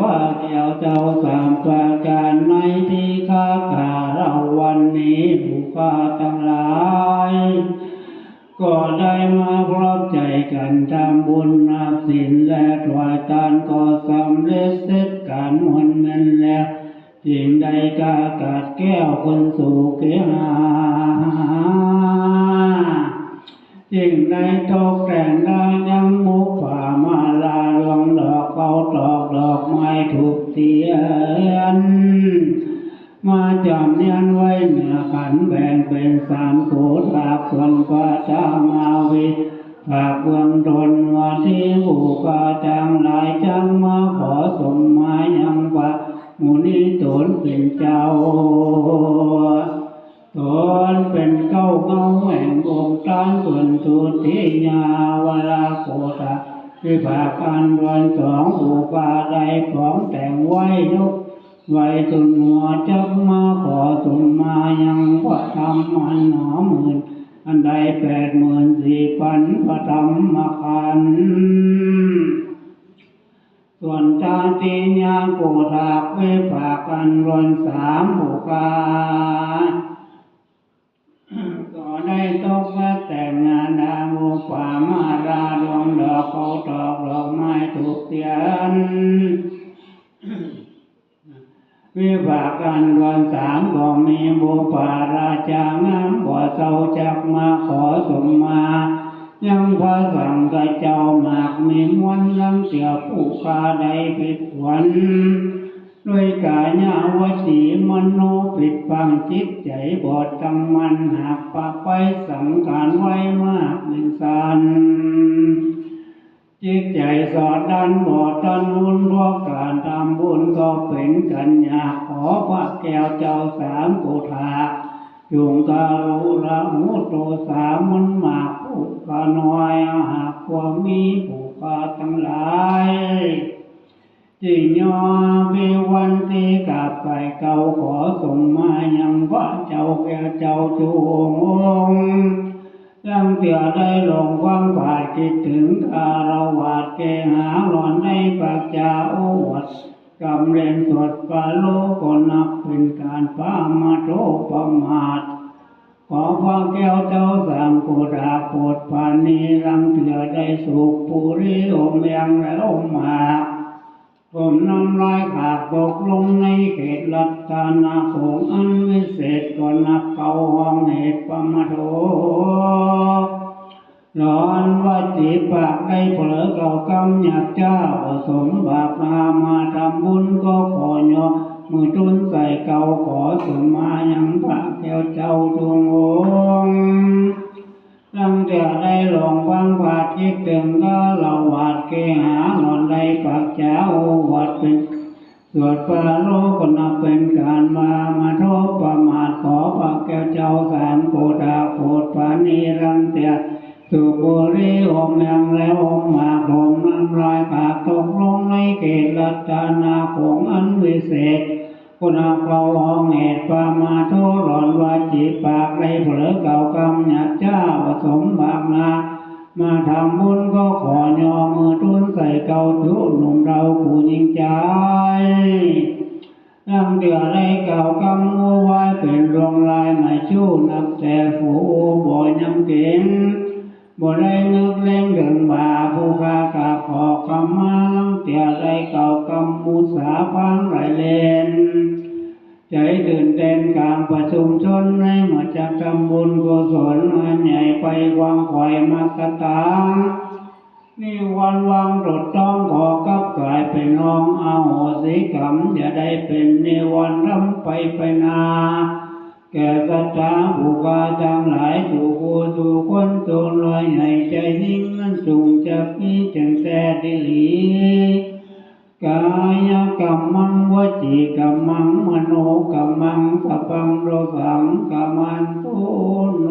ว่าแก้วเจ้าสามประการในที่ข้าขาเราวันนี้ผู้ข้าทั้งหลายก็ได้มาพร้อมใจกันทำบุญนับสินและถวายทานก็สำเร็จเสร็จการมนนั้นแล้วสิ่งใดกากาดแก้วคนสู่เกียสิ่งใดตกแต่งได นียนไว้เหนือขันแบ่งเป็นสามโขดากคนกว่าจะมาวิฝากเบื้องตนว่าที่ผู้กาจังหลายจังมาขอสมมายังว่ามูนี้ตนเป็นเจ้าตนเป็นเก้าเงาแห่งองค์การส่วนสุทิยาวลาโกตะวิภาการวันสองอุปาใดของแต่งไว้ยก ไว้ตุนหัวจักมาขอตุนมายังพระธรรมอันหนาหมื่นอันใดแปดหมื่นสี่พันพระธรรมขันส่วนตาติญาโกธาเวภากันรวนสามผูกาก็ได้ตกมาแต่งงานดาโมป่ามาราดวงดอกเขาตอกดอกไม้ถูกเทียน วิภากันวันสามก็มีบุปาราชางามบ่เศร้าจักมาขอสมมา ยังพระสังฆเจ้าหมากมีมวลลังเสียผู้คาใดผิดหวันด้วยกายาวสีมโนผิดฟังจิตใจบอดตังมันหากปากไปสังขารไว้มากหนึ่งสันจิตใจ สอดดันบอดดันบุญเพราะการทำบุญก็เป็นกันยาขอพระแก้วเจ้าสามกุฏาจงการุระมุตโตสามมันมากผู้กาน้อยหากความมีผู้กาทั้งหลายจิญญอวิวันตีกับไปเก่าขอส่งมายังพระเจ้าแก้วเจ้าจง ยังเตี่ยได้ลงฟังบาทคิดถึงคารวาดเกหาหลอนในปัจจาโอวัดกำเรียนสวดปาโลกนับเป็นการป้ามาโตประมาทขอพระแก้วเจ้าสามโกดาโปรดปานีรังเถื่อได้สุขปุริอมเลียงและอมหมาก ผมน้ำลายขาดตกลงในเขตรัตนาขงอันวิเศษก็นับเขาห้องเหตุปมาโทร้อนว่าจีปากได้เผลอเก่ากำหยัดเจ้าสมบาปนามาทำบุญก็ขอยอมือตุนใส่เก่าขอสมมายังพระแก้วเจ้าจงองค์ ลังเดียได้ลองฟังบาดคิดถึงก็เราวาดเกหาหนอนได้ปากเจ้าวัดเป็นสวดปาโลก็นับเป็นการมามาโทษประมาทขอพระแก้วเจ้าสามโกดาโปรดปานีรังเตียสุบุรีอมยังแล้วอมมากอมน้ำลายปากตกลงในเกศรัตนาของอันวิเศษ คุณาเขาห้องเหตุปามาโทหลอนวาจีปากไรเผลอเก่ากำหยัดเจ้าผสมบากนามาทำบุญก็ขอยอมือทุนใส่เก่าทุหนุ่มเราผู้ยิงใจนั่งเดือได้เก่ากำมัวไว้เป็นรองลายไม่ชู้นับแต่ฝูบ่อยยำเก่งบ่ได้นึกเล่งเดินบาผู้กากาขอคำมาลังเตียได้เก่ากำมูสาฟังไหลเลน ใจตื่นเต้นกลางประชุมชนในมาจากทำบุญกุศลงานใหญ่ไปวางข่อยมากตานี่วันวางตรดต้องขอกับกลายเป็นน้องเอาโหสิกรรมอย่าได้เป็นในวันรำไปไปนาแก่สัตตาบุกาทั้งหลายถูกกูถูกคนตูนลอยให้ใจนิ่งนั้นสูงจากนี้จังแต่ดิลี ติกัมมังมโนกัมมังสัพพังโรสังกัมมันตุโน